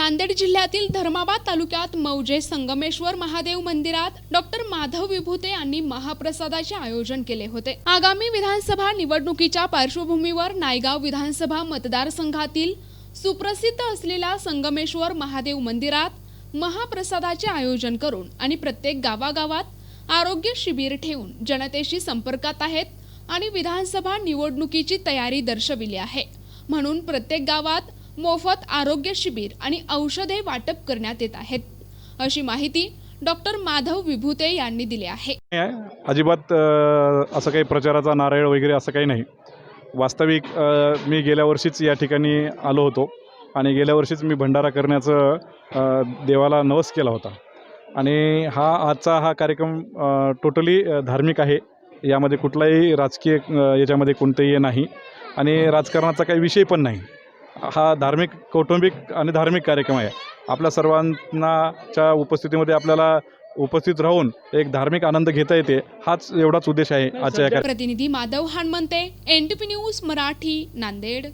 नांदेड जिल्ह्यातील धर्माबाद तालुक्यात मौजे संगमेश्वर महादेव मंदिरात डॉक्टर माधव विभूते यांनी महाप्रसादाचे आयोजन केले होते. आगामी विधानसभा निवडणुकीच्या पार्श्वभूमीवर नायगाव विधानसभा मतदारसंघातील सुप्रसिद्ध असलेल्या संगमेश्वर महादेव मंदिरात महाप्रसादाचे आयोजन करून आणि प्रत्येक गावागावात आरोग्य शिबिर ठेवून जनतेशी संपर्कात आहेत आणि विधानसभा निवडणुकीची तयारी दर्शविली आहे. म्हणून प्रत्येक गावात मोफत आरोग्य शिबिर आणि औषधे वाटप करण्यात येत आहेत. अशी माहिती डॉक्टर माधव विभूते यांनी दिली आहे. अजिबात असं काही प्रचाराचा नारळ वगैरे असं काही नाही. वास्तविक मी गेल्या वर्षीच या ठिकाणी आलो होतो आणि गेल्या वर्षीच मी भंडारा करण्याचं देवाला नवस केला होता. आणि हा आजचा हा कार्यक्रम टोटली धार्मिक आहे. यामध्ये कुठलाही राजकीय याच्यामध्ये कोणतंही नाही. आणि राजकारणाचा काही विषय पण नाही. हा धार्मिक कौटुंबिक आणि धार्मिक कार्यक्रम आहे. आपल्या सर्वांनाच्या उपस्थितीमध्ये आपल्याला उपस्थित राहून एक धार्मिक आनंद घेता येते हाच एवढाच उद्देश आहे आजच्या प्रतिनिधी माधव हाणमंते एनटीपी न्यूज मराठी नांदेड.